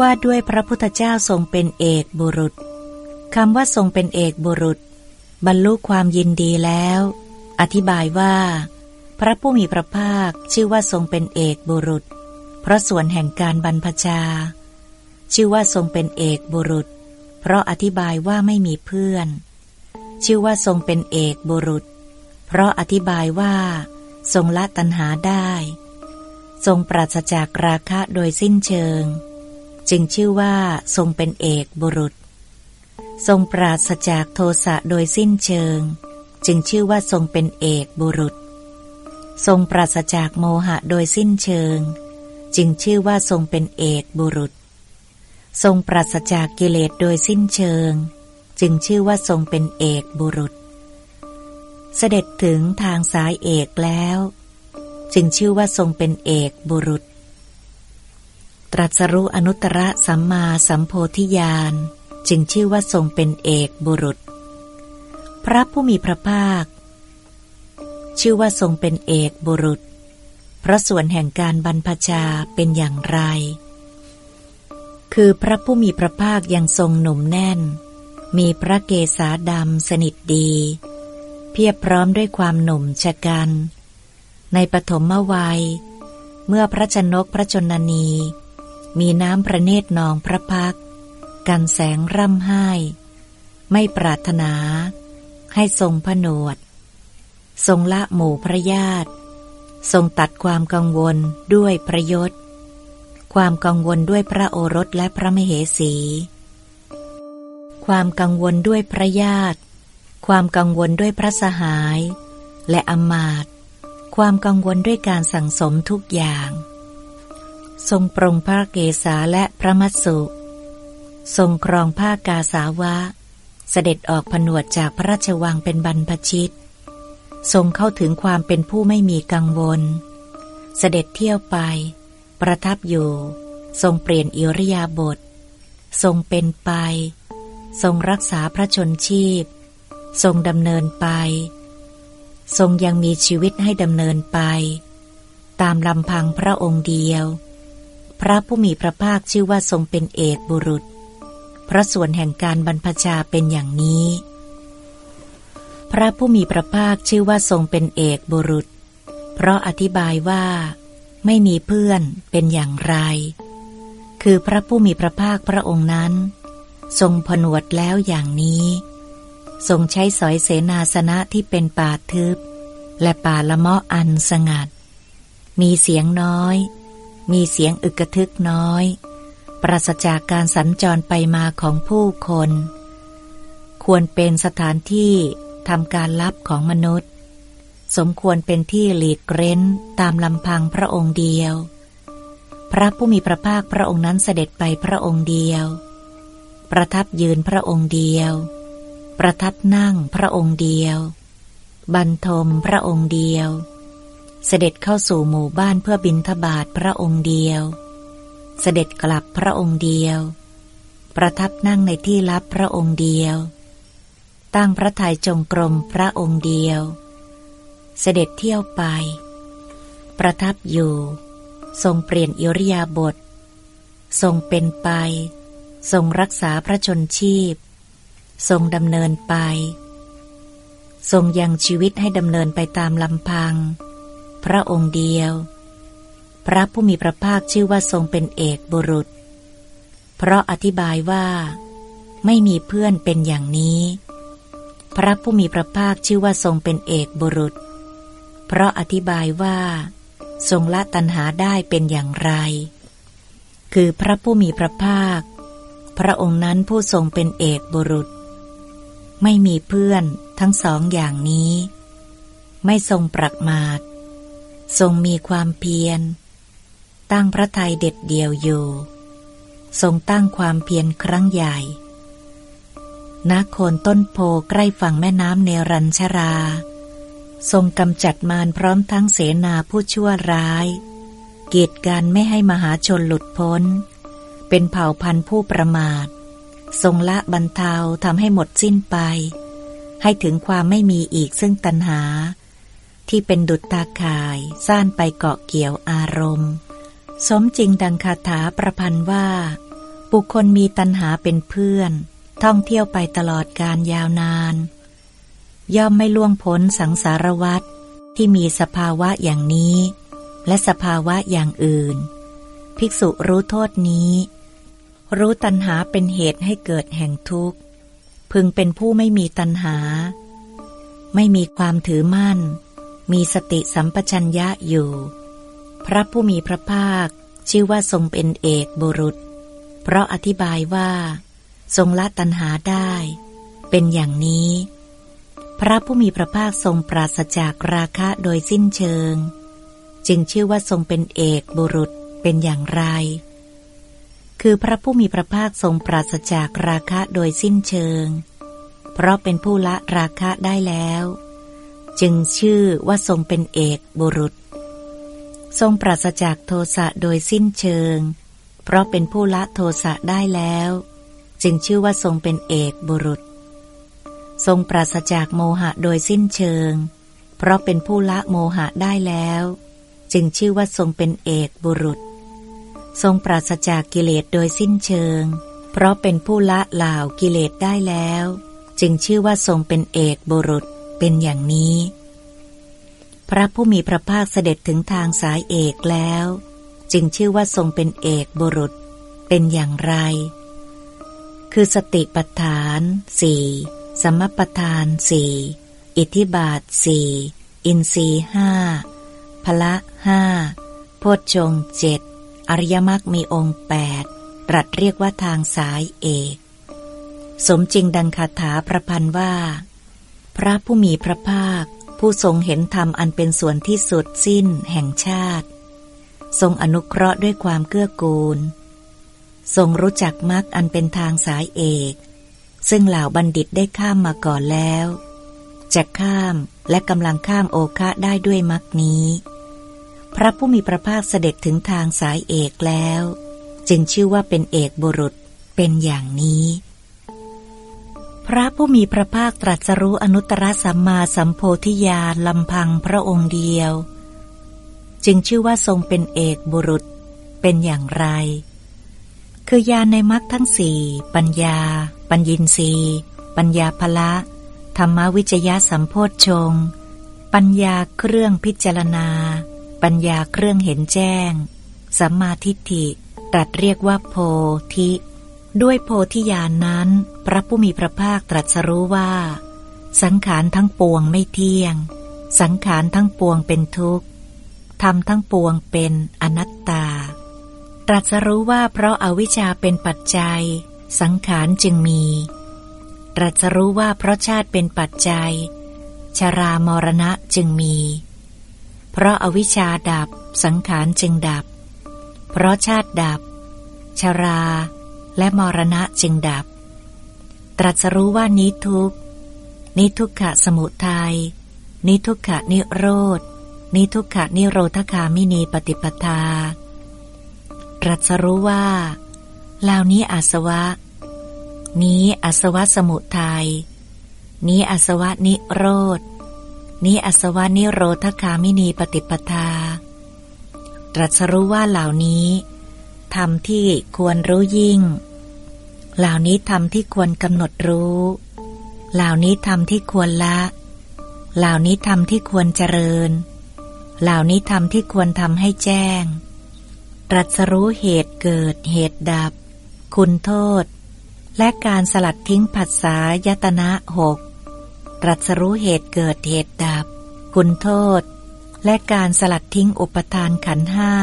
ว่าด้วยพระพุทธเจ้าทรงเป็นเอกบุรุษคำว่าทรงเป็นเอกบุรุษ บรรลุความยินดีแล้ว อธิบายว่า พระผู้มีพระภาคชื่อว่าทรงเป็นเอกบุรุษ เพราะส่วนแห่งการบรรพชา ชื่อว่าทรงเป็นเอกบุรุษ เพราะอธิบายว่าไม่มีเพื่อน ชื่อว่าทรงเป็นเอกบุรุษ เพราะอธิบายว่า ทรงละตัณหาได้ ทรงปราศจากราคะโดยสิ้นเชิง จึงชื่อว่าทรงเป็นเอกบุรุษ ทรงปราศจากโทสะโดยสิ้นเชิง จึงชื่อว่าทรงเป็นเอกบุรุษ ทรงปราศจากโมหะโดยสิ้นเชิง จึงชื่อว่าทรงเป็นเอกบุรุษ ทรงปราศจากกิเลสโดยสิ้นเชิง จึงชื่อว่าทรงเป็นเอกบุรุษ เสด็จถึงทางสายเอกแล้ว จึงชื่อว่าทรงเป็นเอกบุรุษ ตรัสรู้อนุตตรสัมมาสัมโพธิญาณ จึงชื่อว่าทรงเป็นเอกบุรุษ พระผู้มีพระภาค ชื่อว่าทรงเป็นเอกบุรุษ เพราะส่วนแห่งการบรรพชาเป็นอย่างไร คือพระผู้มีพระภาคยังทรงหนุ่มแน่น มีพระเกศาดำสนิทดี เพียบพร้อมด้วยความหนุ่มชะกัน ในปฐมวัยเมื่อพระชนกพระชนนี มีน้ำพระเนตรนองพระพัก กันแสงร่ำไห้ ไม่ปรารถนา ให้ทรงผนวด ทรงละหมู่พระญาติ ทรงตัดความกังวลด้วยพระยศ ความกังวลด้วยพระโอรสและพระมเหสี ความกังวลด้วยพระญาติ ความกังวลด้วยพระสหาย และอมาตความกังวลด้วยการสั่งสมทุกอย่าง ทรงปรงพระเกศาและพระมัสสุ ทรงครองผ้ากาสาวะ เสด็จออกผนวดจากพระราชวังเป็นบรรพชิต ทรงเข้าถึงความเป็นผู้ไม่มีกังวล เสด็จเที่ยวไป ประทับอยู่ ทรงเปลี่ยนอิริยาบถทรงเป็นไป ทรงรักษาพระชนชีพ ทรงดำเนินไป ทรงยังมีชีวิตให้ดำเนินไป ตามลำพังพระองค์เดียว พระผู้มีพระภาคชื่อว่าทรงเป็นเอกบุรุษ เพราะส่วนแห่งการบรรพชาเป็นอย่างนี้ พระผู้มีพระภาคชื่อว่าทรงเป็นเอกบุรุษ เพราะอธิบายว่า ไม่มีเพื่อนเป็นอย่างไร คือพระผู้มีพระภาคพระองค์นั้น ทรงผนวดแล้วอย่างนี้ ทรงใช้สอยเสนาสนะที่เป็นป่าทึบ และป่าละเมาะอันสงัด มีเสียงน้อย มีเสียงอึกกระทึกน้อย ปราศจากการสัญจรไปมาของผู้คน ควรเป็นสถานที่ทำการลับของมนุษย์ สมควรเป็นที่หลีกเร้นตามลำพังพระองค์เดียว พระผู้มีพระภาคพระองค์นั้นเสด็จไปพระองค์เดียว ประทับยืนพระองค์เดียว ประทับนั่งพระองค์เดียว บรรทมพระองค์เดียว เสด็จเข้าสู่หมู่บ้านเพื่อบินทบาทพระองค์เดียว เสด็จกลับพระองค์เดียว ประทับนั่งในที่ลับพระองค์เดียว ตั้งพระทัยจงกรมพระองค์เดียว เสด็จเที่ยวไป ประทับอยู่ ทรงเปลี่ยนอิริยาบถทรงเป็นไป ทรงรักษาพระชนชีพ ทรงดำเนินไป ทรงยังชีวิตให้ดำเนินไปตามลำพัง พระองค์เดียว พระผู้มีพระภาคชื่อว่าทรงเป็นเอกบุรุษ เพราะอธิบายว่า ไม่มีเพื่อนเป็นอย่างนี้ พระผู้มีพระภาคชื่อว่าทรงเป็นเอกบุรุษ เพราะอธิบายว่า ทรงละตัณหาได้เป็นอย่างไร คือพระผู้มีพระภาค พระองค์นั้นผู้ทรงเป็นเอกบุรุษ ไม่มีเพื่อนทั้งสองอย่างนี้ ไม่ทรงปรักมาด ทรงมีความเพียร ตั้งพระทัยเด็ดเดี่ยวอยู่ ทรงตั้งความเพียรครั้งใหญ่ณโคนต้นโพใกล้ฝั่งแม่น้ำเนรัญชรา ทรงกำจัดมารพร้อมทั้งเสนาผู้ชั่วร้ายเกียรติการไม่ให้มหาชนหลุดพ้น เป็นเผ่าพันธุ์ผู้ประมาท ทรงละบรรเทาทำให้หมดสิ้นไป ให้ถึงความไม่มีอีกซึ่งตัณหา ที่เป็นดุจตาข่ายซ่านไปเกาะเกี่ยวอารมณ์ สมจริงดังคาถาประพันธ์ว่า บุคคลมีตัณหาเป็นเพื่อน ท่องเที่ยวไปตลอดการยาวนาน ย่อมไม่ล่วงพ้นสังสารวัฏที่มีสภาวะอย่างนี้ และสภาวะอย่างอื่น ภิกษุรู้โทษนี้ รู้ตัณหาเป็นเหตุให้เกิดแห่งทุกข์ พึงเป็นผู้ไม่มีตัณหา ไม่มีความถือมั่น มีสติสัมปชัญญะอยู่ พระผู้มีพระภาค ชื่อว่าทรงเป็นเอกบุรุษ เพราะอธิบายว่า ทรงละตัณหาได้ เป็นอย่างนี้ พระผู้มีพระภาคทรงปราศจากราคะโดยสิ้นเชิง จึงชื่อว่าทรงเป็นเอกบุรุษเป็นอย่างไร คือพระผู้มีพระภาคทรงปราศจากราคะโดยสิ้นเชิง เพราะเป็นผู้ละราคะได้แล้ว จึงชื่อว่าทรงเป็นเอกบุรุษ ทรงปราศจากโทสะโดยสิ้นเชิง เพราะเป็นผู้ละโทสะได้แล้ว จึงชื่อว่าทรงเป็นเอกบุรุษ ทรงปราศจากโมหะโดยสิ้นเชิง เพราะเป็นผู้ละโมหะได้แล้ว จึงชื่อว่าทรงเป็นเอกบุรุษ ทรงปราศจากกิเลสโดยสิ้นเชิง เพราะเป็นผู้ละเหล่ากิเลสได้แล้ว จึงชื่อว่าทรงเป็นเอกบุรุษ เป็นอย่างนี้ พระผู้มีพระภาคเสด็จถึงทางสายเอกแล้ว จึงชื่อว่าทรงเป็นเอกบุรุษ เป็นอย่างไร คือสติปัฏฐานสี่สมปทานสี่อิทธิบาทสี่อินทรีห้าพละห้าโพชฌงเจ็ดอริยมรรคมีองค์แปดตรัสเรียกว่าทางสายเอก สมจริงดังคาถาประพันธ์ว่า พระผู้มีพระภาค ผู้ทรงเห็นธรรมอันเป็นส่วนที่สุดสิ้นแห่งชาติ ทรงอนุเคราะห์ด้วยความเกื้อกูล ทรงรู้จักมรรคอันเป็นทางสายเอก ซึ่งเหล่าบัณฑิตได้ข้ามมาก่อนแล้วจะข้ามและกำลังข้ามโอคะได้ด้วยมรรคนี้ พระผู้มีพระภาคเสด็จถึงทางสายเอกแล้ว จึงชื่อว่าเป็นเอกบุรุษเป็นอย่างนี้ พระผู้มีพระภาคตรัสรู้อนุตตรสัมมาสัมโพธิญาณลำพังพระองค์เดียว จึงชื่อว่าทรงเป็นเอกบุรุษเป็นอย่างไร คือญาณในมรรคทั้งสี่ปัญญา ปัญญินรีปัญญาภละธรรมวิจยะสัมโพธชง ปัญญาเครื่องพิจารณา ปัญญาเครื่องเห็นแจ้งสัมมาทิฏฐิตรัสเรียกว่าโพธิ ด้วยโพธิญาณนนั้น พระผู้มีพระภาคตรัสรู้ว่า สังขารทั้งปวงไม่เที่ยง สังขารทั้งปวงเป็นทุกข์ทำทั้งปวงเป็นอนัตตา ตรัสรู้ว่าเพราะอาวิชชาเป็นปัจจัย สังขารจึงมี ตรัสรู้ว่าเพราะชาติเป็นปัจจัย ชรามรณะจึงมี เพราะอาวิชชาดับสังขารจึงดับ เพราะชาติดับ ชรา และมรณะจึงดับ ตรัสรู้ว่านิทุกนิทุกขะสมุทัยนิทุกขะนิโรธนิทุกขะนิโรธคามินีปฏิปทา ตรัสรู้ว่าเหล่านี้อาสวะ นี้อาสวะสมุทัยนี้อาสวะนิโรธนี้อาสวะนิโรธคามินีปฏิปทา ตรัสรู้ว่าเหล่านี้ทำที่ควรรู้ยิ่ง เหล่านี้ทำที่ควรกำหนดรู้ เหล่านี้ทำที่ควรละ เหล่านี้ทำที่ควรเจริญ เหล่านี้ทำที่ควรทำให้แจ้ง ตรัสรู้เหตุเกิดเหตุดับ คุณโทษ และการสลัดทิ้งผัสสะยตนะหกตรัสรู้เหตุเกิดเหตุดับ คุณโทษ และการสลัดทิ้งอุปทานขันห้า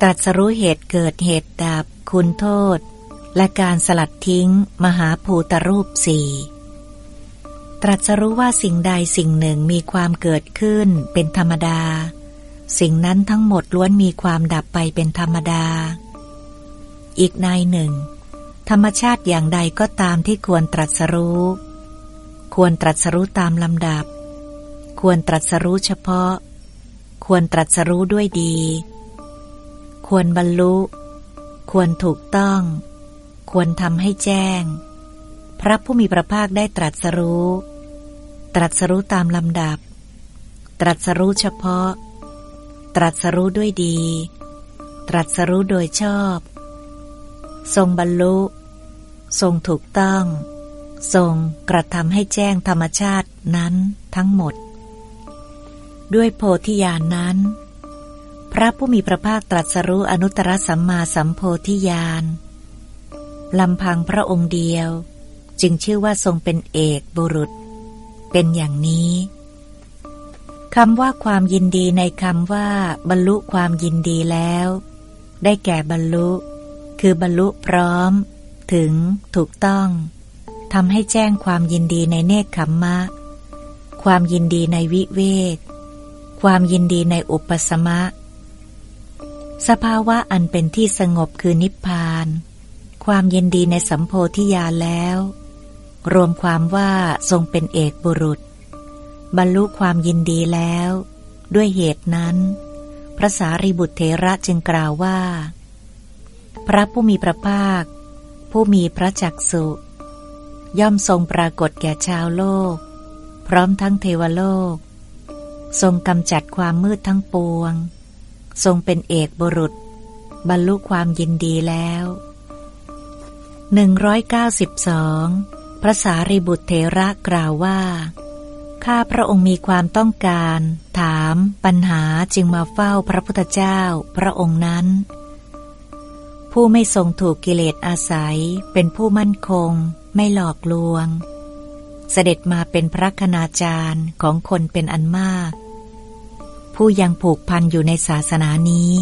ตรัสรู้เหตุเกิดเหตุดับ คุณโทษ และการสลัดทิ้ง มหาภูตรูปสี่ตรัสรู้ว่าสิ่งใดสิ่งหนึ่งมีความเกิดขึ้นเป็นธรรมดา สิ่งนั้นทั้งหมดล้วนมีความดับไปเป็นธรรมดา อีกในหนึ่ง ธรรมชาติอย่างใดก็ตามที่ควรตรัสรู้ ควรตรัสรู้ตามลำดับ ควรตรัสรู้เฉพาะ ควรตรัสรู้ด้วยดี ควรบรรลุ ควรถูกต้อง ควรทำให้แจ้ง พระผู้มีพระภาคได้ตรัสรู้ ตรัสรู้ตามลำดับ ตรัสรู้เฉพาะ ตรัสรู้ด้วยดี ตรัสรู้โดยชอบ ทรงบรรลุ ทรงถูกต้อง ทรงกระทำให้แจ้งธรรมชาตินั้นทั้งหมด ด้วยโพธิญาณนนั้นพระผู้มีพระภาคตรัสรู้อนุตตรสัมมาสัมโพธิญาณ ลำพังพระองค์เดียว จึงชื่อว่าทรงเป็นเอกบุรุษ เป็นอย่างนี้คำว่าความยินดีในคำว่า บรรลุความยินดีแล้ว ได้แก่บรรลุ คือบรรลุพร้อม ถึง ถูกต้องทำให้แจ้งความยินดีในเนคขมมะ ความยินดีในวิเวก ความยินดีในอุปสมะ สภาวะอันเป็นที่สงบคือนิพพาน ความยินดีในสัมโพธิญาณแล้ว รวมความว่าทรงเป็นเอกบุรุษ บรรลุความยินดีแล้ว ด้วยเหตุนั้น พระสารีบุตรเถระจึงกล่าวว่า พระผู้มีพระภาค ผู้มีพระจักสุ ย่อมทรงปรากฏแก่ชาวโลก พร้อมทั้งเทวโลก ทรงกำจัดความมืดทั้งปวง ทรงเป็นเอกบุรุษ บรรลุความยินดีแล้ว 192 พระสารีบุตรเถระกล่าวว่า ข้าพระองค์มีความต้องการ ถามปัญหาจึงมาเฝ้าพระพุทธเจ้าพระองค์นั้น ผู้ไม่ทรงถูกกิเลสอาศัย เป็นผู้มั่นคง ไม่หลอกลวง เสด็จมาเป็นพระคณาจารย์ของคนเป็นอันมาก ผู้ยังผูกพันอยู่ในศาสนานี้